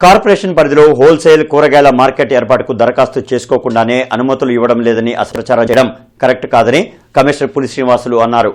Corporation పరిధిలో wholesale కూరగాయల market ఏర్పాటుకు దరఖాస్తు చేసుకోకుండానే అనుమతులు ఇవ్వడం లేదని అసప్రచారం చేయడం కరెక్ట్ కాదని కమిషనర్ పులి శ్రీనివాసులు అన్నారు.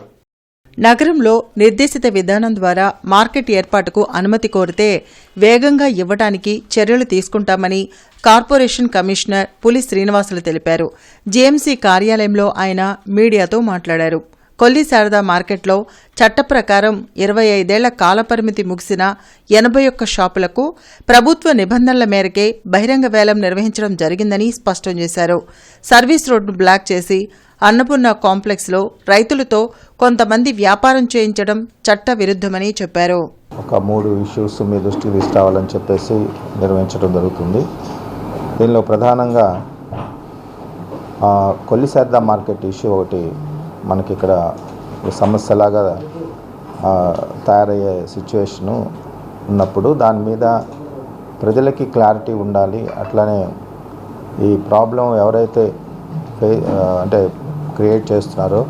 నగరంలో నిర్దేశిత విధానం ద్వారా మార్కెట్ ఏర్పాటుకు అనుమతి కోరితే వేగంగా ఇవ్వడానికి చర్యలు తీసుకుంటామని కార్పొరేషన్ కమిషనర్ పులి శ్రీనివాసులు తెలిపారు. జేఎంసీ కార్యాలయంలో ఆయన మీడియాతో మాట్లాడారు. కొల్లి శారదా మార్కెట్లో చట్ట ప్రకారం ఇరవై ఐదేళ్ళ కాలపరిమితి ముగిసిన ఎనభై ఒక్క షాపులకు ప్రభుత్వ నిబంధనల మేరకే బహిరంగ వేలం నిర్వహించడం జరిగిందని స్పష్టం చేశారు. సర్వీస్ రోడ్ను బ్లాక్ చేసి అన్నపూర్ణ కాంప్లెక్స్లో రైతులతో కొంతమంది వ్యాపారం చేయించడం చట్ట విరుద్ధమని చెప్పారు. ఒక మూడు ఇష్యూస్ మీ దృష్టికి తీసుకురావాలని చెప్పేసి నిర్వహించడం జరుగుతుంది. దీనిలో ప్రధానంగా కొల్లి కొల్లిశారదా మార్కెట్ ఇష్యూ ఒకటి మనకి ఇక్కడ సమస్యలాగా తయారయ్యే సిచ్యువేషను ఉన్నప్పుడు దాని మీద ప్రజలకి క్లారిటీ ఉండాలి. అట్లానే ఈ ప్రాబ్లం ఎవరైతే ఫే అంటే క్రియేట్ చేస్తున్నారో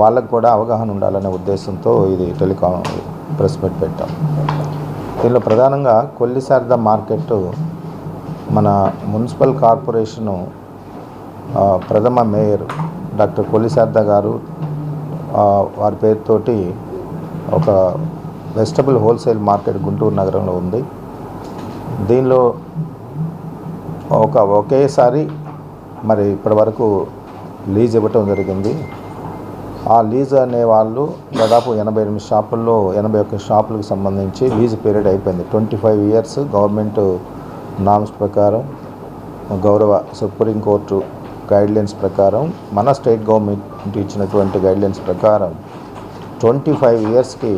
వాళ్ళకు కూడా అవగాహన ఉండాలనే ఉద్దేశంతో ఇది టెలికాం ప్రెస్ మీట్ పెట్టాం. దీనిలో ప్రధానంగా కొల్లిశారద మార్కెట్ మన మున్సిపల్ కార్పొరేషను ప్రథమ మేయర్ డాక్టర్ కొల్లిశారద గారు వారి పేరుతోటి ఒక వెజిటబుల్ హోల్సేల్ మార్కెట్ గుంటూరు నగరంలో ఉంది. దీనిలో ఒక ఒకేసారి మరి ఇప్పటి వరకు లీజ్ ఇవ్వటం జరిగింది. ఆ లీజ్ అనే వాళ్ళు దాదాపు ఎనభై ఎనిమిది షాపుల్లో ఎనభై ఒక్క షాపులకు సంబంధించి లీజ్ పీరియడ్ అయిపోయింది. Twenty five years government norms ప్రకారం గౌరవ సుప్రీంకోర్టు గైడ్లైన్స్ ప్రకారం మన స్టేట్ గవర్నమెంట్ ఇచ్చినటువంటి గైడ్లైన్స్ ప్రకారం ట్వంటీ ఫైవ్ ఇయర్స్కి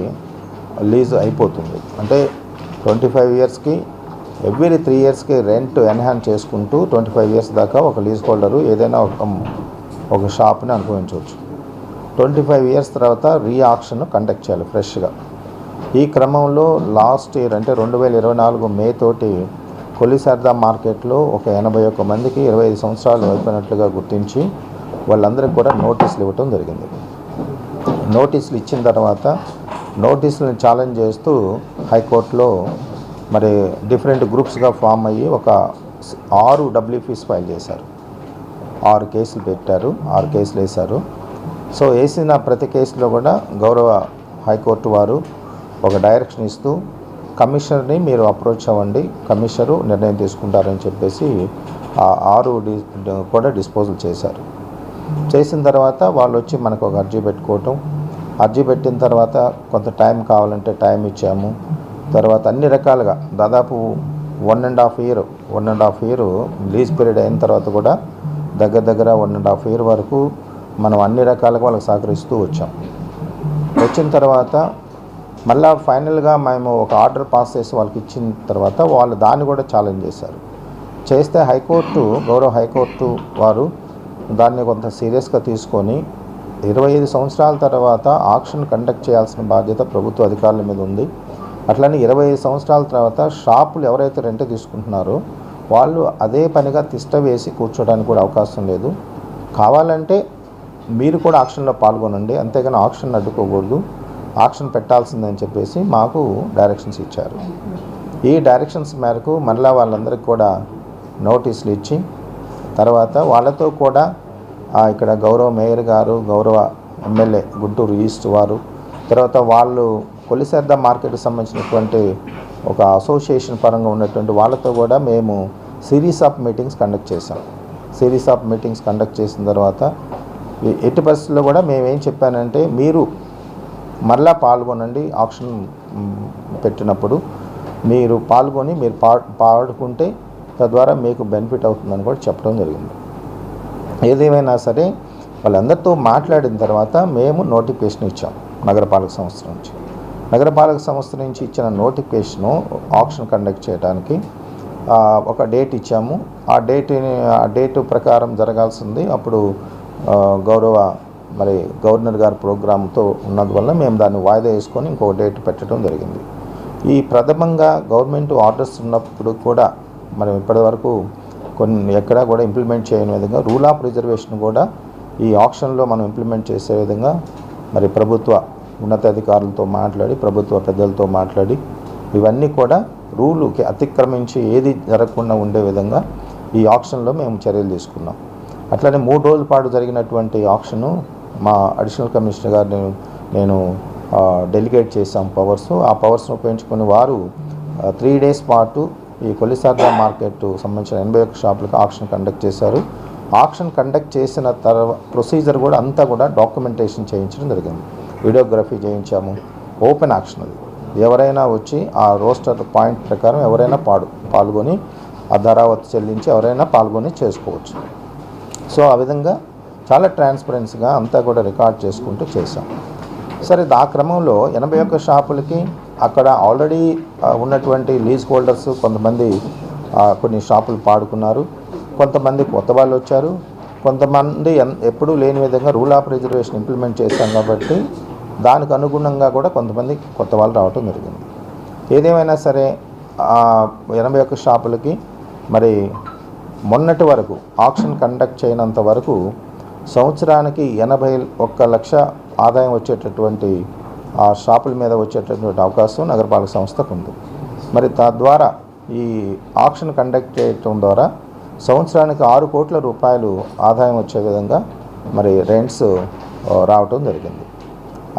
లీజ్ అయిపోతుంది. అంటే ట్వంటీ ఫైవ్ ఇయర్స్కి ఎవ్రీ త్రీ ఇయర్స్కి రెంట్ ఎన్హాన్స్ చేసుకుంటూ ట్వంటీ ఫైవ్ ఇయర్స్ దాకా ఒక లీజ్ హోల్డరు ఏదైనా ఒక ఒక షాప్ని అనుభవించవచ్చు. ట్వంటీ ఫైవ్ ఇయర్స్ తర్వాత రీఆక్షన్ కండక్ట్ చేయాలి ఫ్రెష్గా ఈ క్రమంలో లాస్ట్ ఇయర్ అంటే రెండు వేల ఇరవై నాలుగు మే తోటి కొలిసార్దా మార్కెట్లో ఒక ఎనభై ఒక్క మందికి ఇరవై ఐదు సంవత్సరాలు అయిపోయినట్లుగా గుర్తించి వాళ్ళందరికీ కూడా నోటీసులు ఇవ్వటం జరిగింది. నోటీసులు ఇచ్చిన తర్వాత నోటీసులను ఛాలెంజ్ చేస్తూ హైకోర్టులో మరి డిఫరెంట్ గ్రూప్స్గా ఫామ్ అయ్యి ఒక ఆరు డబ్ల్యూఫీస్ ఫైల్ చేశారు. ఆరు కేసులు పెట్టారు ఆరు కేసులు వేశారు. సో వేసిన ప్రతి కేసులో కూడా గౌరవ హైకోర్టు వారు ఒక డైరెక్షన్ ఇస్తూ కమిషనర్ని మీరు అప్రోచ్ అవ్వండి కమిషనరు నిర్ణయం తీసుకుంటారని చెప్పేసి ఆ ఆరు కూడా డిస్పోజల్ చేశారు. చేసిన తర్వాత వాళ్ళు వచ్చి మనకు ఒక అర్జీ పెట్టుకోవటం. అర్జీ పెట్టిన తర్వాత కొంత టైం కావాలంటే టైం ఇచ్చాము. తర్వాత అన్ని రకాలుగా దాదాపు one and half year one and half year lease period అయిన తర్వాత కూడా దగ్గర దగ్గర వన్ అండ్ హాఫ్ ఇయర్ వరకు మనం అన్ని రకాలుగా వాళ్ళకి సహకరిస్తూ వచ్చాం. వచ్చిన తర్వాత మళ్ళీ ఫైనల్గా మేము ఒక ఆర్డర్ పాస్ చేసి వాళ్ళకి ఇచ్చిన తర్వాత వాళ్ళు దాన్ని కూడా ఛాలెంజ్ చేశారు. చేస్తే హైకోర్టు గౌరవ హైకోర్టు వారు దాన్ని కొంత సీరియస్గా తీసుకొని ఇరవై ఐదు సంవత్సరాల తర్వాత ఆక్షన్ కండక్ట్ చేయాల్సిన బాధ్యత ప్రభుత్వ అధికారుల మీద ఉంది. అట్లనే ఇరవై ఐదు సంవత్సరాల తర్వాత షాపులు ఎవరైతే రెంట్ తీసుకుంటున్నారో వాళ్ళు అదే పనిగా తిష్ట వేసి కూర్చోడానికి కూడా అవకాశం లేదు. కావాలంటే మీరు కూడా ఆక్షన్లో పాల్గొనండి. అంతేగాని ఆక్షన్ అడ్డుకోకూడదు. ఆక్షన్ పెట్టాల్సిందని చెప్పేసి మాకు డైరెక్షన్స్ ఇచ్చారు. ఈ డైరెక్షన్స్ మేరకు మరలా వాళ్ళందరికీ కూడా నోటీసులు ఇచ్చి తర్వాత వాళ్ళతో కూడా ఇక్కడ గౌరవ మేయర్ గారు గౌరవ ఎమ్మెల్యే గుంటూరు ఈస్ట్ వారు తర్వాత వాళ్ళు కొలిసెద్ద మార్కెట్కి సంబంధించినటువంటి ఒక అసోసియేషన్ పరంగా ఉన్నటువంటి వాళ్ళతో కూడా మేము సిరీస్ ఆఫ్ మీటింగ్స్ కండక్ట్ చేసాం సిరీస్ ఆఫ్ మీటింగ్స్ కండక్ట్ చేసిన తర్వాత ఈ- ఎట్టి పరిస్థితుల్లో కూడా మేమేం చెప్పానంటే మీరు మరలా పాల్గొనండి ఆప్షన్ పెట్టినప్పుడు. మీరు పాల్గొని మీరు పా పాడుకుంటే తద్వారా మీకు బెనిఫిట్ అవుతుందని కూడా చెప్పడం జరిగింది. ఏదేమైనా సరే వాళ్ళందరితో మాట్లాడిన తర్వాత మేము నోటిఫికేషన్ ఇచ్చాం నగరపాలక సంస్థ నుంచి. నగరపాలక సంస్థ నుంచి ఇచ్చిన నోటిఫికేషను ఆప్షన్ కండక్ట్ చేయడానికి ఒక డేట్ ఇచ్చాము. ఆ డేట్ ఆ డేట్ ప్రకారం జరగాల్సింది అప్పుడు గౌరవ మరి గవర్నర్ గారి ప్రోగ్రాంతో ఉన్నందువల్ల మేము దాన్ని వాయిదా వేసుకొని ఇంకో డేట్ పెట్టడం జరిగింది. ఈ ప్రథమంగా గవర్నమెంట్ ఆర్డర్స్ ఉన్నప్పుడు కూడా మనం ఇప్పటివరకు కొన్ని ఎక్కడా కూడా ఇంప్లిమెంట్ చేయని విధంగా రూల్ ఆఫ్ రిజర్వేషన్ కూడా ఈ ఆప్షన్లో మనం ఇంప్లిమెంట్ చేసే విధంగా మరి ప్రభుత్వ ఉన్నతాధికారులతో మాట్లాడి ప్రభుత్వ పెద్దలతో మాట్లాడి ఇవన్నీ కూడా రూలుకి అతిక్రమించి ఏది జరగకుండా ఉండే విధంగా ఈ ఆప్షన్లో మేము చర్యలు తీసుకున్నాం. అట్లనే మూడు రోజుల పాటు జరిగినటువంటి ఆప్షను మా అడిషనల్ కమిషనర్ గారు నేను నేను డెలిగేట్ చేశాం పవర్స్ ఆ పవర్స్ను ఉపయోగించుకుని వారు త్రీ డేస్ పాటు ఈ కొలిసార్దా మార్కెట్ సంబంధించిన ఎనభై ఒక్క షాపులకు ఆక్షన్ కండక్ట్ చేశారు. ఆక్షన్ కండక్ట్ చేసిన తర్వాత ప్రొసీజర్ కూడా అంతా కూడా డాక్యుమెంటేషన్ చేయించడం జరిగింది. వీడియోగ్రఫీ చేయించాము. ఓపెన్ ఆక్షన్ అది. ఎవరైనా వచ్చి ఆ రోస్టర్ పాయింట్ ప్రకారం ఎవరైనా పాడు పాల్గొని ఆ ధరావత్ చెల్లించి ఎవరైనా పాల్గొని చేసుకోవచ్చు. సో ఆ విధంగా చాలా ట్రాన్స్పరెన్సీగా అంతా కూడా రికార్డ్ చేసుకుంటూ చేశాం. సరే ఆ క్రమంలో ఎనభై ఒక్క షాపులకి అక్కడ ఆల్రెడీ ఉన్నటువంటి లీజ్ హోల్డర్స్ కొంతమంది కొన్ని షాపులు పాడుకున్నారు. కొంతమంది కొత్త వాళ్ళు వచ్చారు. కొంతమంది ఎన్- ఎప్పుడూ లేని విధంగా రూల్ ఆఫ్ రిజర్వేషన్ ఇంప్లిమెంట్ చేశాం కాబట్టి దానికి అనుగుణంగా కూడా కొంతమంది కొత్త వాళ్ళు రావటం జరిగింది. ఏదేమైనా సరే ఎనభై ఒక్క షాపులకి మరి మొన్నటి వరకు ఆక్షన్ కండక్ట్ చేయనంత వరకు సంవత్సరానికి ఎనభై ఒక్క లక్ష ఆదాయం వచ్చేటటువంటి ఆ షాపుల మీద వచ్చేటటువంటి అవకాశం నగరపాలక సంస్థకు ఉంది. మరి తద్వారా ఈ ఆక్షన్ కండక్ట్ చేయటం ద్వారా సంవత్సరానికి ఆరు కోట్ల రూపాయలు ఆదాయం వచ్చే విధంగా మరి రెంట్స్ రావటం జరిగింది.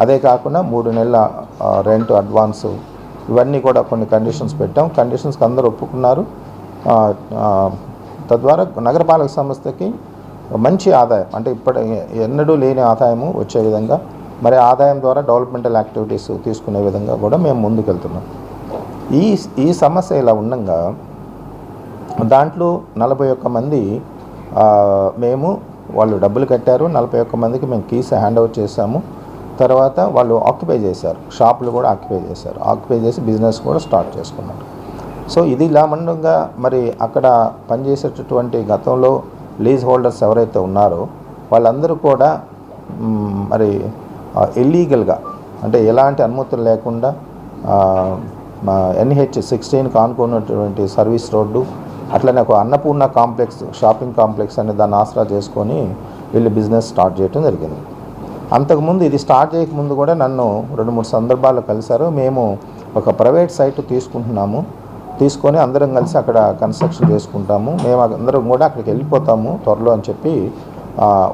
అదే కాకుండా మూడు నెలల రెంట్ అడ్వాన్సు ఇవన్నీ కూడా కొన్ని కండిషన్స్ పెట్టాం. కండిషన్స్కి అందరూ ఒప్పుకున్నారు. తద్వారా నగరపాలక సంస్థకి మంచి ఆదాయం. అంటే ఇప్పటి ఎన్నడూ లేని ఆదాయము వచ్చే విధంగా మరి ఆదాయం ద్వారా డెవలప్మెంటల్ యాక్టివిటీస్ తీసుకునే విధంగా కూడా మేము ముందుకెళ్తున్నాం. ఈ ఈ సమస్య ఇలా ఉండగా దాంట్లో నలభై ఒక్క మంది మేము వాళ్ళు డబ్బులు కట్టారు. నలభై ఒక్క మందికి మేము కీస్ హ్యాండ్ ఓవర్ చేశాము. తర్వాత వాళ్ళు ఆక్యుపై చేశారు. షాపులు కూడా ఆక్యుపై చేశారు. ఆక్యుపై చేసి బిజినెస్ కూడా స్టార్ట్ చేసుకున్నారు. సో ఇది ఇలా ఉండగా మరి అక్కడ పనిచేసేటటువంటి గతంలో లీజ్ హోల్డర్స్ ఎవరైతే ఉన్నారో వాళ్ళందరూ కూడా మరి ఇల్లీగల్గా అంటే ఎలాంటి అనుమతులు లేకుండా ఎన్హెచ్ సిక్స్టీన్కి ఆనుకున్నటువంటి సర్వీస్ రోడ్డు అట్లనే ఒక అన్నపూర్ణ కాంప్లెక్స్ షాపింగ్ కాంప్లెక్స్ అనే దాన్ని ఆసరా చేసుకొని వీళ్ళు బిజినెస్ స్టార్ట్ చేయడం జరిగింది. అంతకుముందు ఇది స్టార్ట్ చేయకముందు కూడా నన్ను రెండు మూడు సందర్భాల్లో కలిశారు. మేము ఒక ప్రైవేట్ సైట్ తీసుకుంటున్నాము. తీసుకొని అందరం కలిసి అక్కడ కన్స్ట్రక్షన్ చేసుకుంటాము. మేము అందరం కూడా అక్కడికి వెళ్ళిపోతాము త్వరలో అని చెప్పి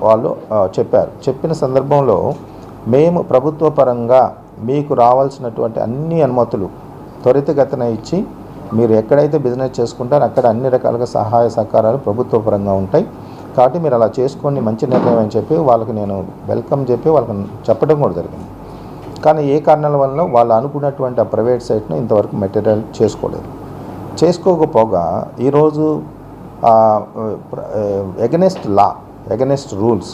వాళ్ళు చెప్పారు. చెప్పిన సందర్భంలో మేము ప్రభుత్వ పరంగా మీకు రావాల్సినటువంటి అన్ని అనుమతులు త్వరితగతిన ఇచ్చి మీరు ఎక్కడైతే బిజినెస్ చేసుకుంటారో అక్కడ అన్ని రకాలుగా సహాయ సహకారాలు ప్రభుత్వ పరంగా ఉంటాయి. కాబట్టి మీరు అలా చేసుకోండి మంచి నిర్ణయం అని చెప్పి వాళ్ళకి నేను వెల్కమ్ చెప్పి వాళ్ళకి చెప్పడం కూడా జరిగింది. కానీ ఏ కారణాల వల్ల వాళ్ళు అనుకున్నటువంటి ఆ ప్రైవేట్ సైట్ను ఇంతవరకు మెటీరియల్ చేసుకోలేదు. చేసుకోకపోగా ఈరోజు ఎగనెస్ట్ లా ఎగనెస్ట్ రూల్స్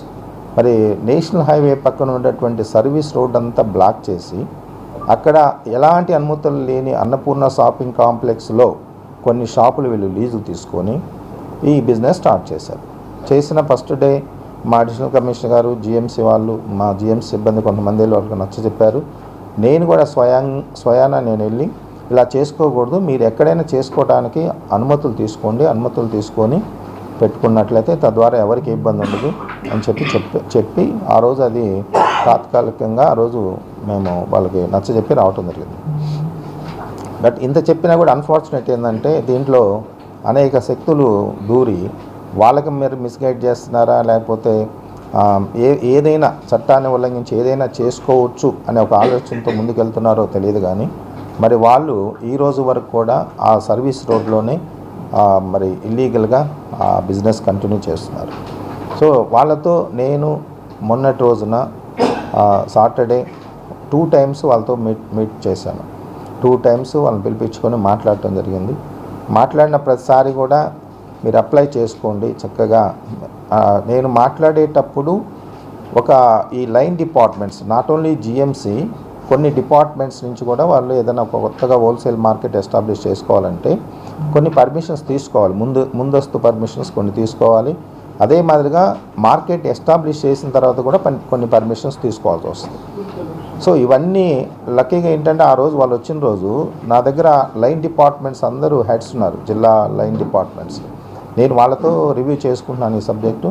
మరి నేషనల్ హైవే పక్కన ఉన్నటువంటి సర్వీస్ రోడ్ అంతా బ్లాక్ చేసి అక్కడ ఎలాంటి అనుమతులు లేని అన్నపూర్ణ షాపింగ్ కాంప్లెక్స్లో కొన్ని షాపులు వీళ్ళు లీజు తీసుకొని ఈ బిజినెస్ స్టార్ట్ చేశారు. చేసిన ఫస్ట్ డే మా అడిషనల్ కమిషనర్ గారు జిఎంసీ వాళ్ళు మా జిఎంసీ సిబ్బంది కొంతమంది వాళ్ళకి నచ్చ చెప్పారు. నేను కూడా స్వయం స్వయాన నేను వెళ్ళి ఇలా చేసుకోకూడదు. మీరు ఎక్కడైనా చేసుకోవడానికి అనుమతులు తీసుకోండి. అనుమతులు తీసుకొని పెట్టుకున్నట్లయితే తద్వారా ఎవరికి ఇబ్బంది ఉండదు అని చెప్పి చెప్పి చెప్పి ఆ రోజు అది తాత్కాలికంగా ఆ రోజు మేము వాళ్ళకి నచ్చ చెప్పి రావటం జరిగింది. బట్ ఇంత చెప్పినా కూడా అన్ఫార్చునేట్ ఏంటంటే దీంట్లో అనేక శక్తులు దూరి వాళ్ళకి మీరు మిస్గైడ్ చేస్తున్నారా? లేకపోతే ఏ ఏదైనా చట్టాన్ని ఉల్లంఘించి ఏదైనా చేసుకోవచ్చు అనే ఒక ఆలోచనతో ముందుకెళ్తున్నారో తెలియదు కానీ మరి వాళ్ళు ఈ రోజు వరకు కూడా ఆ సర్వీస్ రోడ్లోనే మరి ఇల్లీగల్గా ఆ బిజినెస్ కంటిన్యూ చేస్తున్నారు. సో వాళ్ళతో నేను మొన్నటి రోజున సాటర్డే టూ టైమ్స్ వాళ్ళతో మీట్ మీట్ చేశాను. టూ టైమ్స్ వాళ్ళని పిలిపించుకొని మాట్లాడటం జరిగింది. మాట్లాడిన ప్రతిసారి కూడా మీరు అప్లై చేసుకోండి చక్కగా. నేను మాట్లాడేటప్పుడు ఒక ఈ line departments not only GMC కొన్ని డిపార్ట్మెంట్స్ నుంచి కూడా వాళ్ళు ఏదైనా ఒక కొత్తగా హోల్సేల్ మార్కెట్ ఎస్టాబ్లిష్ చేసుకోవాలంటే కొన్ని పర్మిషన్స్ తీసుకోవాలి. ముందు ముందస్తు పర్మిషన్స్ కొన్ని తీసుకోవాలి. అదే మాదిరిగా మార్కెట్ ఎస్టాబ్లిష్ చేసిన తర్వాత కూడా కొన్ని పర్మిషన్స్ తీసుకోవాల్సి వస్తుంది. సో ఇవన్నీ లక్కీగా ఏంటంటే ఆ రోజు వాళ్ళు వచ్చిన రోజు నా దగ్గర లైన్ డిపార్ట్మెంట్స్ అందరూ హెడ్స్ ఉన్నారు. జిల్లా లైన్ డిపార్ట్మెంట్స్. నేను వాళ్ళతో రివ్యూ చేసుకుంటున్నాను ఈ సబ్జెక్టు.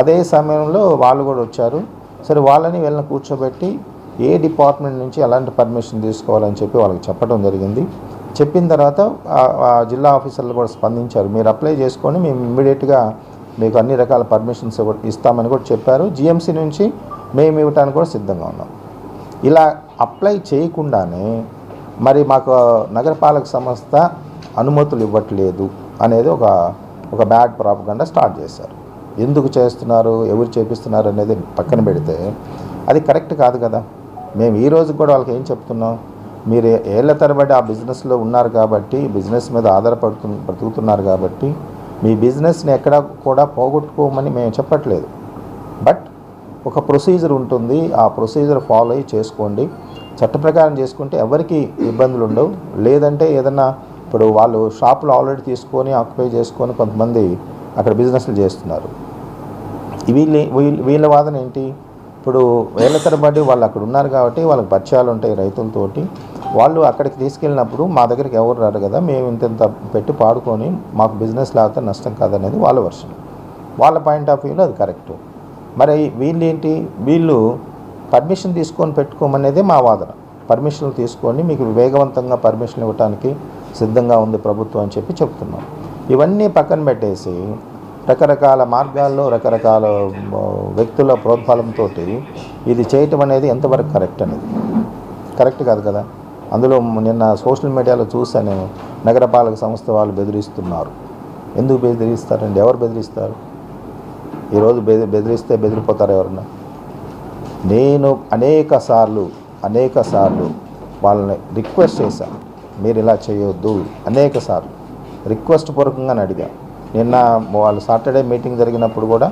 అదే సమయంలో వాళ్ళు కూడా వచ్చారు. సరే వాళ్ళని వెళ్ళిన కూర్చోబెట్టి ఏ డిపార్ట్మెంట్ నుంచి ఎలాంటి పర్మిషన్ తీసుకోవాలని చెప్పి వాళ్ళకి చెప్పడం జరిగింది. చెప్పిన తర్వాత జిల్లా ఆఫీసర్లు కూడా స్పందించారు. మీరు అప్లై చేసుకొని మేము ఇమ్మీడియట్గా మీకు అన్ని రకాల పర్మిషన్స్ ఇస్తామని కూడా చెప్పారు. జిఎంసీ నుంచి మేము ఇవ్వటానికి కూడా సిద్ధంగా ఉన్నాం. ఇలా అప్లై చేయకుండానే మరి మాకు నగరపాలక సంస్థ అనుమతులు ఇవ్వట్లేదు అనేది ఒక ఒక బ్యాడ్ ప్రాపగండా స్టార్ట్ చేశారు. ఎందుకు చేస్తున్నారు? ఎవరు చేపిస్తున్నారు అనేది పక్కన పెడితే అది కరెక్ట్ కాదు కదా. మేము ఈ రోజు కూడా వాళ్ళకి ఏం చెప్తున్నాం? మీరు ఏళ్ళ తరబడి ఆ బిజినెస్లో ఉన్నారు కాబట్టి బిజినెస్ మీద ఆధారపడుతు బ్రతుకుతున్నారు కాబట్టి మీ బిజినెస్ని ఎక్కడ కూడా పోగొట్టుకోమని మేము చెప్పట్లేదు. బట్ ఒక ప్రొసీజర్ ఉంటుంది. ఆ ప్రొసీజర్ ఫాలో అయ్యి చేసుకోండి. చట్ట ప్రకారం చేసుకుంటే ఎవరికి ఇబ్బందులు ఉండవు. లేదంటే ఏదన్నా ఇప్పుడు వాళ్ళు షాపులు ఆల్రెడీ తీసుకొని ఆక్యుపై చేసుకొని కొంతమంది అక్కడ బిజినెస్లు చేస్తున్నారు. వీళ్ళ వీళ్ళ వీళ్ళ వాదన ఏంటి? ఇప్పుడు వేల తరబడి వాళ్ళు అక్కడ ఉన్నారు కాబట్టి వాళ్ళకి పరిచయాలు ఉంటాయి రైతులతోటి. వాళ్ళు అక్కడికి తీసుకెళ్ళినప్పుడు మా దగ్గరికి ఎవరు రారు కదా మేము ఇంత పెట్టి పాడుకొని మాకు బిజినెస్ లేకపోతే నష్టం కాదనేది వాళ్ళ వర్షన్ వాళ్ళ పాయింట్ ఆఫ్ వ్యూలో అది కరెక్ట్ మరి వీళ్ళు ఏంటి వీళ్ళు పర్మిషన్ తీసుకొని పెట్టుకోమనేదే మా వాదన. పర్మిషన్లు తీసుకొని మీకు వేగవంతంగా పర్మిషన్ ఇవ్వడానికి సిద్ధంగా ఉంది ప్రభుత్వం అని చెప్పి చెప్తున్నాం. ఇవన్నీ పక్కన పెట్టేసి రకరకాల మార్గాల్లో రకరకాల వ్యక్తుల ప్రోద్బలంతో ఇది చేయటం అనేది ఎంతవరకు కరెక్ట్ అనేది? కరెక్ట్ కాదు కదా? అందులో నిన్న సోషల్ మీడియాలో చూసాను నగరపాలక సంస్థ వాళ్ళు బెదిరిస్తున్నారు. ఎందుకు బెదిరిస్తారండి? ఎవరు బెదిరిస్తారు? ఈరోజు బెదిరి బెదిరిస్తే బెదిరిపోతారు ఎవరన్నా? నేను అనేక సార్లు అనేక సార్లు వాళ్ళని రిక్వెస్ట్ చేశాను మీరు ఇలా చేయొద్దు. అనేక సార్లు. రిక్వెస్ట్ పూర్వకంగా అడిగాను నిన్న వాళ్ళు సాటర్డే మీటింగ్ జరిగినప్పుడు కూడా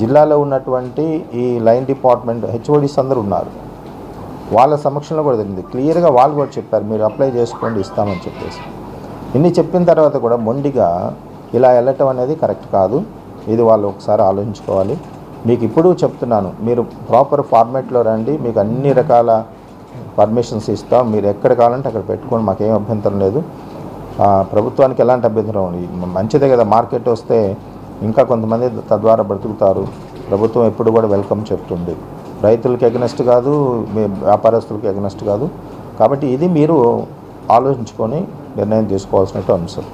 జిల్లాలో ఉన్నటువంటి ఈ లైన్ డిపార్ట్మెంట్ హెచ్ఓడిస్ అందరు ఉన్నారు. వాళ్ళ సమక్షంలో కూడా జరిగింది. క్లియర్గా వాళ్ళు కూడా చెప్పారు మీరు అప్లై చేసుకోండి ఇస్తామని చెప్పేసి. ఇన్ని చెప్పిన తర్వాత కూడా మొండిగా ఇలా వెళ్ళటం అనేది కరెక్ట్ కాదు. ఇది వాళ్ళు ఒకసారి ఆలోచించుకోవాలి. మీకు ఇప్పుడు చెప్తున్నాను మీరు ప్రాపర్ ఫార్మేట్లో రండి మీకు అన్ని రకాల పర్మిషన్స్ ఇస్తాం మీరు ఎక్కడ కావాలంటే అక్కడ పెట్టుకోండి మాకేం అభ్యంతరం లేదు. ప్రభుత్వానికి ఎలాంటి అభ్యంతరం మంచిదే కదా మార్కెట్ వస్తే ఇంకా కొంతమంది తద్వారా బ్రతుకుతారు. ప్రభుత్వం ఎప్పుడు కూడా వెల్కమ్ చెప్తుంది. రైతులకి ఎగనెస్ట్ కాదు మీ వ్యాపారస్తులకి ఎగనెస్ట్ కాదు. కాబట్టి ఇది మీరు ఆలోచించుకొని నిర్ణయం తీసుకోవాల్సిన అంశం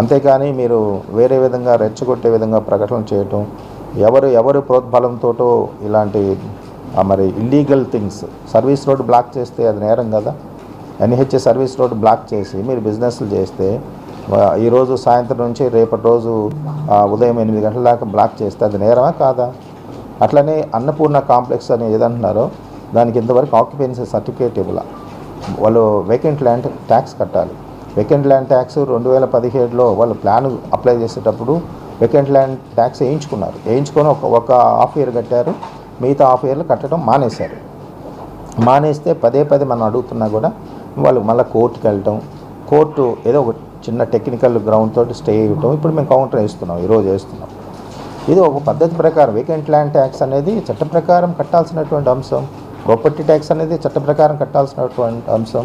అంతేకాని మీరు వేరే విధంగా రెచ్చగొట్టే విధంగా ప్రకటన చేయటం ఎవరు ఎవరు ప్రోద్బలంతోటో ఇలాంటి మరి illegal things service road block చేస్తే అది నేరం కదా. ఎన్హెచ్ఏ సర్వీస్ రోడ్ బ్లాక్ చేసి మీరు బిజినెస్లు చేస్తే ఈరోజు సాయంత్రం నుంచి రేపటి రోజు ఉదయం ఎనిమిది గంటల దాకా బ్లాక్ చేస్తే అది నేరమా కాదా? అట్లనే అన్నపూర్ణ కాంప్లెక్స్ అని ఏదంటున్నారో దానికి ఇంతవరకు ఆక్యుపెన్సీ సర్టిఫికేట్ ఇవ్వాల. వాళ్ళు వేకెంట్ ల్యాండ్ ట్యాక్స్ కట్టాలి. వేకెంట్ ల్యాండ్ ట్యాక్స్ రెండు వేల పదిహేడులో వాళ్ళు ప్లాన్ అప్లై చేసేటప్పుడు వేకెంట్ ల్యాండ్ ట్యాక్స్ వేయించుకున్నారు. వేయించుకొని ఒక ఒక హాఫ్ ఇయర్ కట్టారు. మిగతా హాఫ్ ఇయర్లు కట్టడం మానేశారు. మానేస్తే పదే పదే మనం అడుగుతున్నా కూడా వాళ్ళు మళ్ళీ కోర్టుకి వెళ్ళటం. కోర్టు ఏదో ఒక చిన్న టెక్నికల్ గ్రౌండ్ తోటి స్టే ఇవ్వటం ఇప్పుడు మేము కౌంటర్ వేస్తున్నాం ఈరోజు వేస్తున్నాం. ఇది ఒక పద్ధతి ప్రకారం వేకెంట్ ల్యాండ్ ట్యాక్స్ అనేది చట్ట ప్రకారం కట్టాల్సినటువంటి అంశం. ప్రాపర్టీ ట్యాక్స్ అనేది చట్ట ప్రకారం కట్టాల్సినటువంటి అంశం.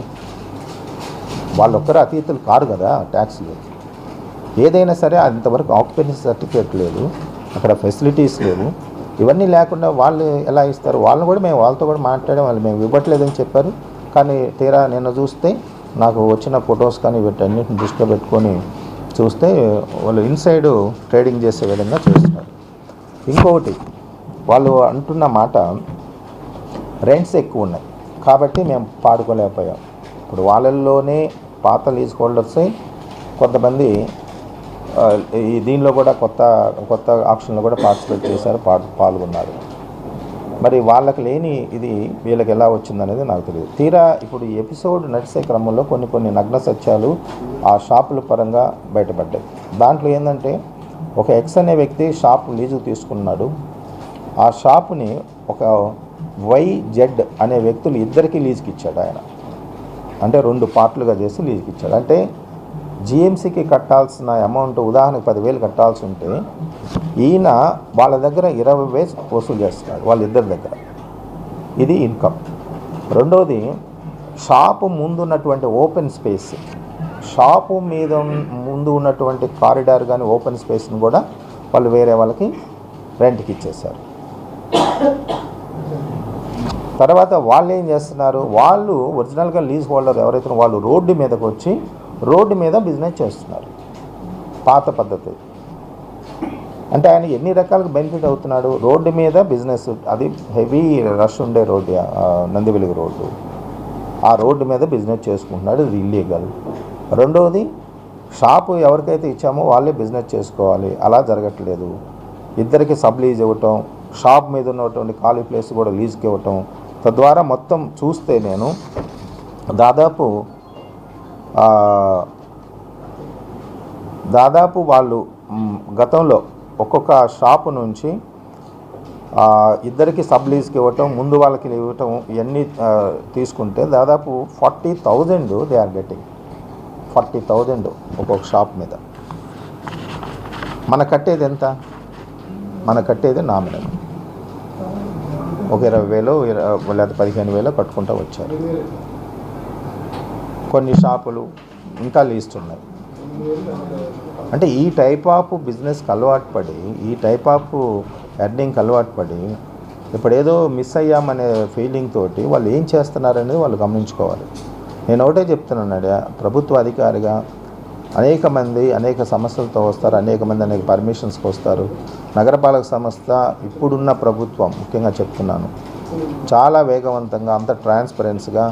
వాళ్ళొక్కరు అతీతులు కారు కదా ట్యాక్స్లు. ఏదైనా సరే అంతవరకు ఆక్యుపెన్సీ సర్టిఫికేట్ లేదు అక్కడ ఫెసిలిటీస్ లేవు. ఇవన్నీ లేకుండా వాళ్ళు ఎలా ఇస్తారు? వాళ్ళని కూడా మేము వాళ్ళతో కూడా మాట్లాడడం వాళ్ళు మేము ఇవ్వట్లేదని చెప్పారు. కానీ తీరా నిన్న చూస్తే నాకు వచ్చిన ఫొటోస్ కానీ వీటన్నిటిని దృష్టిలో పెట్టుకొని చూస్తే వాళ్ళు ఇన్సైడ్ ట్రేడింగ్ చేసే విధంగా చేస్తున్నారు. ఇంకొకటి వాళ్ళు అంటున్న మాట రెంట్స్ ఎక్కువ ఉన్నాయి. కాబట్టి మేము పాడుకోలేకపోయాం. ఇప్పుడు వాళ్ళల్లోనే పాత లీజ్ హోల్డర్స్ కొంతమంది ఈ దీనిలో కూడా కొత్త కొత్త ఆప్షన్లో కూడా పార్టిసిపేట్ చేశారు పా- పాల్గొన్నారు. మరి వాళ్ళకి లేని ఇది వీళ్ళకి ఎలా వచ్చిందనేది నాకు తెలియదు. తీరా ఇప్పుడు ఈ ఎపిసోడ్ నడిచే క్రమంలో కొన్ని కొన్ని నగ్న సత్యాలు ఆ షాపుల పరంగా బయటపడ్డాయి. దాంట్లో ఏంటంటే ఒక ఎక్స్ అనే వ్యక్తి షాప్ లీజు తీసుకున్నాడు. ఆ షాపుని ఒక వై జెడ్ అనే వ్యక్తులు ఇద్దరికి లీజుకి ఇచ్చాడు ఆయన. అంటే రెండు పార్ట్లుగా చేసి లీజుకి ఇచ్చాడు అంటే జిఎంసీకి కట్టాల్సిన అమౌంట్ ఉదాహరణకు పదివేలు కట్టాల్సి ఉంటే ఈయన వాళ్ళ దగ్గర ఇరవై వేలు వసూలు చేస్తాడు వాళ్ళిద్దరి దగ్గర. ఇది ఇన్కమ్ రెండోది షాపు ముందు ఉన్నటువంటి ఓపెన్ స్పేస్ షాపు మీద ముందు ఉన్నటువంటి కారిడార్ కానీ ఓపెన్ స్పేస్ని కూడా వాళ్ళు వేరే వాళ్ళకి రెంట్కి ఇచ్చేశారు. తర్వాత వాళ్ళు ఏం చేస్తున్నారు? వాళ్ళు ఒరిజినల్గా లీజ్ హోల్డర్ ఎవరైతే వాళ్ళు రోడ్డు మీదకి వచ్చి రోడ్డు మీద బిజినెస్ చేస్తున్నారు. పాత పద్ధతి. అంటే ఆయన ఎన్ని రకాలుగా బెనిఫిట్ అవుతున్నాడు? రోడ్డు మీద బిజినెస్ అది హెవీ రష్ ఉండే రోడ్డు నందివెలుగు రోడ్డు. ఆ రోడ్డు మీద బిజినెస్ చేసుకుంటున్నాడు ఇది ఇల్లీగల్ రెండవది షాపు ఎవరికైతే ఇచ్చామో వాళ్ళే బిజినెస్ చేసుకోవాలి. అలా జరగట్లేదు. ఇద్దరికి సబ్ లీజ్ ఇవ్వటం షాప్ మీద ఉన్నటువంటి ఖాళీ ప్లేస్ కూడా లీజ్కి ఇవ్వటం తద్వారా మొత్తం చూస్తే నేను దాదాపు దాదాపు వాళ్ళు గతంలో ఒక్కొక్క షాపు నుంచి ఇద్దరికి సబ్ లీజ్కి ఇవ్వటం ముందు వాళ్ళకి ఇవ్వటం ఇవన్నీ తీసుకుంటే దాదాపు forty thousand they are getting forty thousand ఒక్కొక్క షాప్ మీద. మన కట్టేది ఎంత? మన కట్టేది నామినల్. ఒక ఇరవై వేలు ఇరవై లేదా పదిహేను వేలు కట్టుకుంటూ వచ్చారు. కొన్ని షాపులు ఇంకా లీస్ట్ ఉన్నాయి. అంటే ఈ టైప్ ఆఫ్ బిజినెస్కి అలవాటు పడి ఈ టైప్ ఆఫ్ ఎర్నింగ్కి అలవాటు పడి ఇప్పుడు ఏదో మిస్ అయ్యామనే ఫీలింగ్ తోటి వాళ్ళు ఏం చేస్తున్నారనేది వాళ్ళు గమనించుకోవాలి. నేను ఒకటే చెప్తున్నాను ప్రభుత్వ అధికారిగా అనేక మంది అనేక సమస్యలతో వస్తారు అనేక మంది అనేక పర్మిషన్స్కి వస్తారు. నగరపాలక సంస్థ ఇప్పుడున్న ప్రభుత్వం ముఖ్యంగా చెప్తున్నాను చాలా వేగవంతంగా అంత ట్రాన్స్పరెన్స్గా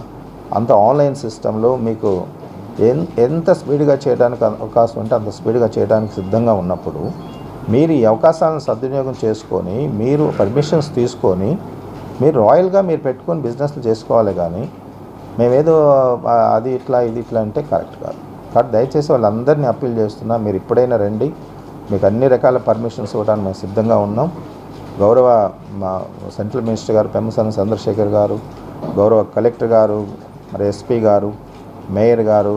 అంత ఆన్లైన్ సిస్టంలో మీకు ఎన్ ఎంత స్పీడ్గా చేయడానికి అవకాశం ఉంటే అంత స్పీడ్గా చేయడానికి సిద్ధంగా ఉన్నప్పుడు మీరు ఈ అవకాశాలను సద్వినియోగం చేసుకొని మీరు పర్మిషన్స్ తీసుకొని మీరు రాయల్గా మీరు పెట్టుకొని బిజినెస్లు చేసుకోవాలి కానీ మేమేదో అది ఇట్లా ఇది ఇట్లా అంటే కరెక్ట్ కాదు. కాబట్టి దయచేసి వాళ్ళందరినీ అప్పీల్ చేస్తున్నా మీరు ఇప్పుడైనా రండి. మీకు అన్ని రకాల పర్మిషన్స్ ఇవ్వడానికి మేము సిద్ధంగా ఉన్నాం. గౌరవ మా సెంట్రల్ మినిస్టర్ గారు పెమ్మసాని చంద్రశేఖర్ గారు గౌరవ కలెక్టర్ గారు మరి ఎస్పీ గారు మేయర్ గారు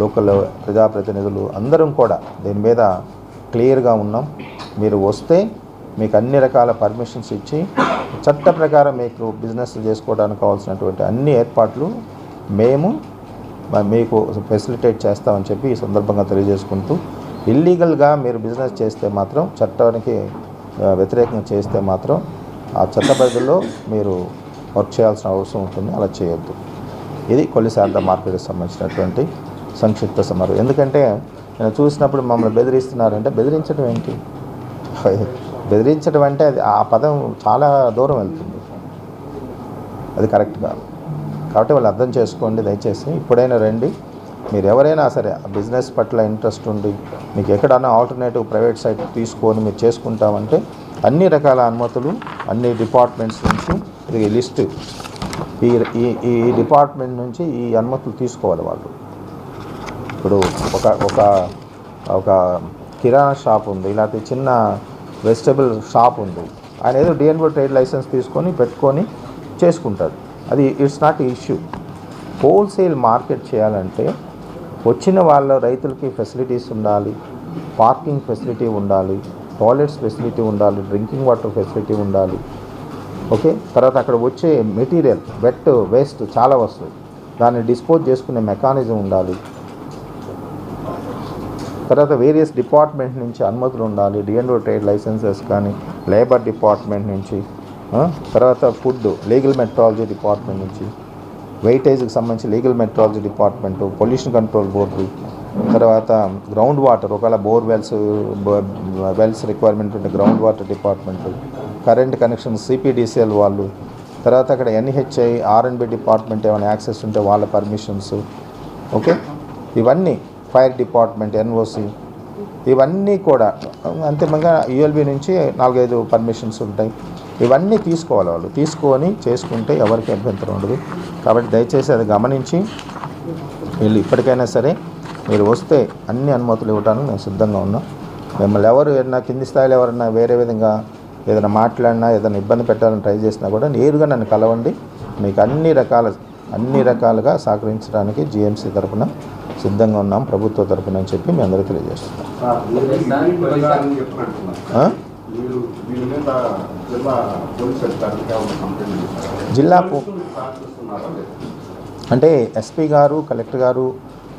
లోకల్ ప్రజాప్రతినిధులు అందరం కూడా దీని మీద క్లియర్గా ఉన్నాం. మీరు వస్తే మీకు అన్ని రకాల పర్మిషన్స్ ఇచ్చి చట్ట ప్రకారం మీకు బిజినెస్ చేసుకోవడానికి కావాల్సినటువంటి అన్ని ఏర్పాట్లు మేము మీకు ఫెసిలిటేట్ చేస్తామని చెప్పి ఈ సందర్భంగా తెలియజేసుకుంటూ ఇల్లీగల్గా మీరు బిజినెస్ చేస్తే మాత్రం చట్టానికి వ్యతిరేకంగా చేస్తే మాత్రం ఆ చట్ట పరిధిలో మీరు వర్క్ చేయాల్సిన అవసరం ఉంటుంది. అలా చేయొద్దు. ఇది కొల్లిశారద మార్కెట్కి సంబంధించినటువంటి సంక్షిప్త సమరం ఎందుకంటే నేను చూసినప్పుడు మమ్మల్ని బెదిరిస్తున్నారంటే బెదిరించడం ఏంటి? బెదిరించడం అంటే అది ఆ పదం చాలా దూరం వెళ్తుంది. అది కరెక్ట్ కాదు కాబట్టి వాళ్ళు అర్థం చేసుకోండి దయచేసి ఇప్పుడైనా రండి. మీరు ఎవరైనా సరే ఆ బిజినెస్ పట్ల ఇంట్రెస్ట్ ఉండి మీకు ఎక్కడన్నా ఆల్టర్నేటివ్ ప్రైవేట్ సైట్ తీసుకొని మీరు చేసుకుంటామంటే అన్ని రకాల అనుమతులు అన్ని డిపార్ట్మెంట్స్ నుంచి ఇది లిస్ట్ ఈ ఈ ఈ డిపార్ట్మెంట్ నుంచి ఈ అనుమతులు తీసుకోవాలి వాళ్ళు. ఇప్పుడు ఒక ఒక ఒక కిరాణా షాప్ ఉంది లేకపోతే చిన్న వెజిటబుల్ షాప్ ఉంది. ఆయన ఏదో డిఎన్ఓ ట్రేడ్ లైసెన్స్ తీసుకొని పెట్టుకొని చేసుకుంటాడు. అది it's not issue. Wholesale market చేయాలంటే వచ్చిన వాళ్ళ రైతులకి ఫెసిలిటీస్ ఉండాలి పార్కింగ్ ఫెసిలిటీ ఉండాలి టాయిలెట్స్ ఫెసిలిటీ ఉండాలి డ్రింకింగ్ వాటర్ ఫెసిలిటీ ఉండాలి ఓకే? తర్వాత అక్కడ వచ్చే మెటీరియల్ వెట్ వేస్ట్ చాలా వస్తుంది దాన్ని డిస్పోజ్ చేసుకునే మెకానిజం ఉండాలి. తర్వాత వేరియస్ డిపార్ట్మెంట్ నుంచి అనుమతులు ఉండాలి. డిఎన్ఓ ట్రేడ్ లైసెన్సెస్ కానీ లేబర్ డిపార్ట్మెంట్ నుంచి తర్వాత ఫుడ్ లీగల్ మెట్రాలజీ డిపార్ట్మెంట్ నుంచి వెయిటేజ్కి సంబంధించి legal metrology department pollution control board తర్వాత గ్రౌండ్ వాటర్ ఒకవేళ బోర్ వెల్స్ వెల్స్ రిక్వైర్మెంట్ ఉంటే ground water department. Current connection CPDCL వాళ్ళు. తర్వాత అక్కడ ఎన్హెచ్ఐ ఆర్ఎన్బి డిపార్ట్మెంట్ ఏమైనా యాక్సెస్ ఉంటే వాళ్ళ పర్మిషన్స్. ఓకే? ఇవన్నీ ఫైర్ డిపార్ట్మెంట్ ఎన్ఓసి ఇవన్నీ కూడా అంతిమంగా యుఎల్బి నుంచి నాలుగైదు పర్మిషన్స్ ఉంటాయి. ఇవన్నీ తీసుకోవాలి వాళ్ళు. తీసుకొని చేసుకుంటే ఎవరికి అభ్యంతరం ఉండదు. కాబట్టి దయచేసి అది గమనించి వీళ్ళు ఇప్పటికైనా సరే మీరు వస్తే అన్ని అనుమతులు ఇవ్వడానికి మేము సిద్ధంగా ఉన్నాం. మిమ్మల్ని ఎవరు ఏదైనా కింది స్థాయిలో ఎవరైనా వేరే విధంగా ఏదైనా మాట్లాడినా ఏదైనా ఇబ్బంది పెట్టాలని ట్రై చేసినా కూడా నేరుగా నన్ను కలవండి. మీకు అన్ని రకాల అన్ని రకాలుగా సహకరించడానికి జిఎంసీ తరపున సిద్ధంగా ఉన్నాం. ప్రభుత్వ తరపున అని చెప్పి మీ అందరికీ తెలియజేస్తున్నాం. జిల్లా? అంటే ఎస్పీ గారు కలెక్టర్ గారు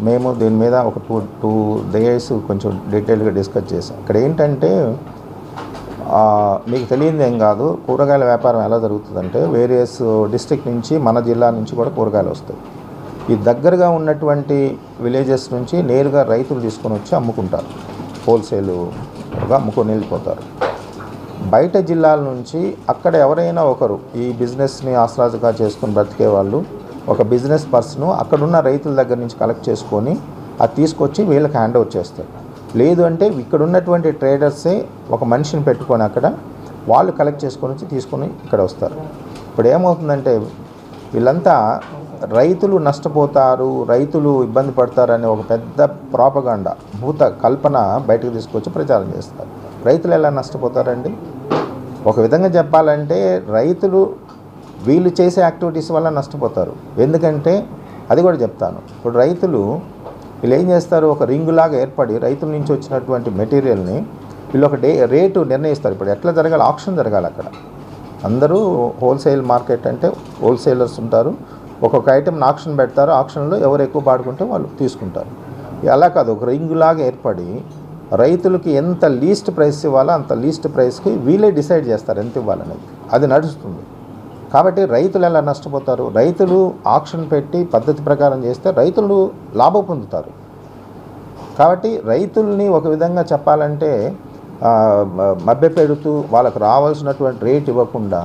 మేము దీని మీద ఒక టూ టూ డేస్ కొంచెం డీటెయిల్గా డిస్కస్ చేసాం ఇక్కడ ఏంటంటే మీకు తెలియదు ఏం కాదు. కూరగాయల వ్యాపారం ఎలా జరుగుతుందంటే వేరియస్ డిస్ట్రిక్ట్ నుంచి మన జిల్లా నుంచి కూడా కూరగాయలు వస్తాయి. ఈ దగ్గరగా ఉన్నటువంటి విలేజెస్ నుంచి నేరుగా రైతులు తీసుకొని వచ్చి అమ్ముకుంటారు. హోల్సేలుగా అమ్ముకొని వెళ్ళిపోతారు. బయట జిల్లాల నుంచి అక్కడ ఎవరైనా ఒకరు ఈ బిజినెస్ని ఆశ్రాజగా చేసుకొని బ్రతికే వాళ్ళు ఒక బిజినెస్ పర్సన్ అక్కడున్న రైతుల దగ్గర నుంచి కలెక్ట్ చేసుకొని అది తీసుకొచ్చి వీళ్ళకి హ్యాండ్ ఓవర్ చేస్తారు. లేదు అంటే ఇక్కడ ఉన్నటువంటి ట్రేడర్సే ఒక మనిషిని పెట్టుకొని అక్కడ వాళ్ళు కలెక్ట్ చేసుకొని వచ్చి తీసుకొని ఇక్కడ వస్తారు. ఇప్పుడు ఏమవుతుందంటే వీళ్ళంతా రైతులు నష్టపోతారు రైతులు ఇబ్బంది పడతారనే ఒక పెద్ద ప్రాపగాండ భూత కల్పన బయటకు తీసుకొచ్చి ప్రచారం చేస్తారు. రైతులు ఎలా నష్టపోతారండి? ఒక విధంగా చెప్పాలంటే రైతులు వీళ్ళు చేసే యాక్టివిటీస్ వల్ల నష్టపోతారు. ఎందుకంటే అది కూడా చెప్తాను. ఇప్పుడు రైతులు వీళ్ళు ఏం చేస్తారు? ఒక రింగ్ లాగా ఏర్పడి రైతుల నుంచి వచ్చినటువంటి మెటీరియల్ని వీళ్ళు ఒక డే రేటు నిర్ణయిస్తారు. ఇప్పుడు ఎట్లా జరగాలి? ఆప్షన్ జరగాలి అక్కడ. అందరూ హోల్సేల్ మార్కెట్ అంటే హోల్సేలర్స్ ఉంటారు. ఒక్కొక్క ఐటెం ఆప్షన్ పెడతారు. ఆప్షన్లో ఎవరు ఎక్కువ పాడుకుంటే వాళ్ళు తీసుకుంటారు. అలా కాదు. ఒక రింగ్ లాగా ఏర్పడి రైతులకి ఎంత లీస్ట్ ప్రైస్ ఇవ్వాలో అంత లీస్ట్ ప్రైస్కి వీళ్ళే డిసైడ్ చేస్తారు. ఎంత ఇవ్వాలనేది. అది నడుస్తుంది. కాబట్టి రైతులు ఎలా నష్టపోతారు? రైతులు ఆక్షన్ పెట్టి పద్ధతి ప్రకారం చేస్తే రైతులు లాభం పొందుతారు. కాబట్టి రైతుల్ని ఒక విధంగా చెప్పాలంటే మభ్యపెడుతూ వాళ్ళకు రావాల్సినటువంటి రేట్ ఇవ్వకుండా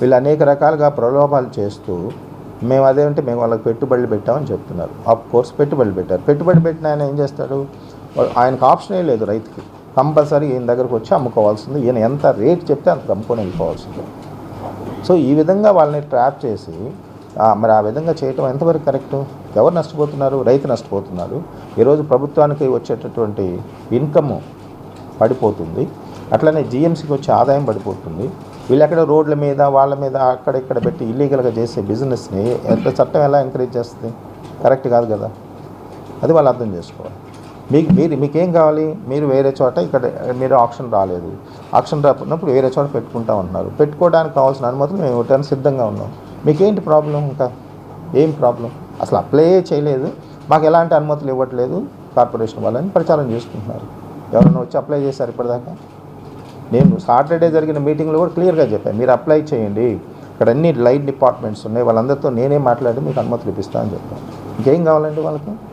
వీళ్ళు అనేక రకాలుగా ప్రలోభాలు చేస్తూ మేము అదేంటే మేము వాళ్ళకి పెట్టుబడులు పెట్టామని చెప్తున్నారు. ఆఫ్ కోర్స్ పెట్టుబడులు పెట్టారు. పెట్టుబడి పెట్టిన ఆయన ఏం చేస్తాడు? ఆయనకు ఆప్షనే లేదు రైతుకి. కంపల్సరీ ఈయన దగ్గరకు వచ్చి అమ్ముకోవాల్సింది. ఈయన ఎంత రేట్ చెప్తే అంత అమ్ముకొని వెళ్ళిపోవాల్సింది. సో ఈ విధంగా వాళ్ళని ట్రాప్ చేసి మరి ఆ విధంగా చేయటం ఎంతవరకు కరెక్ట్? ఎవరు నష్టపోతున్నారు? రైతు నష్టపోతున్నారు. ఈరోజు ప్రభుత్వానికి వచ్చేటటువంటి ఇన్కమ్ పడిపోతుంది. అట్లనే జిఎంసీకి వచ్చే ఆదాయం పడిపోతుంది. వీళ్ళు ఎక్కడ రోడ్ల మీద వాళ్ళ మీద అక్కడ ఇక్కడ పెట్టి ఇల్లీగల్గా చేసే బిజినెస్ని ఎంత చట్టం ఎలా ఎంకరేజ్ చేస్తుంది? కరెక్ట్ కాదు కదా? అది వాళ్ళు అర్థం చేసుకోవాలి. మీకు మీరు మీకేం కావాలి? మీరు వేరే చోట ఇక్కడ మీరు ఆప్షన్ రాలేదు. ఆప్షన్ రాకున్నప్పుడు వేరే చోట పెట్టుకుంటా ఉంటున్నారు. పెట్టుకోవడానికి కావాల్సిన అనుమతులు మేము ఇవ్వడానికి సిద్ధంగా ఉన్నాం. మీకేంటి ప్రాబ్లం ఇంకా? ఏం ప్రాబ్లం? అసలు అప్లై చేయలేదు. మాకు ఎలాంటి అనుమతులు ఇవ్వట్లేదు. కార్పొరేషన్ వాళ్ళని ప్రచారం చేసుకుంటున్నారు. ఎవరైనా వచ్చి అప్లై చేశారు ఇప్పటిదాకా? నేను సాటర్డే జరిగిన మీటింగ్లో కూడా క్లియర్గా చెప్పాను. మీరు అప్లై చేయండి. ఇక్కడ అన్ని లైట్ డిపార్ట్మెంట్స్ ఉన్నాయి. వాళ్ళందరితో నేనే మాట్లాడి మీకు అనుమతులు ఇప్పిస్తానని చెప్పాను. ఇంకేం కావాలండి వాళ్ళకి?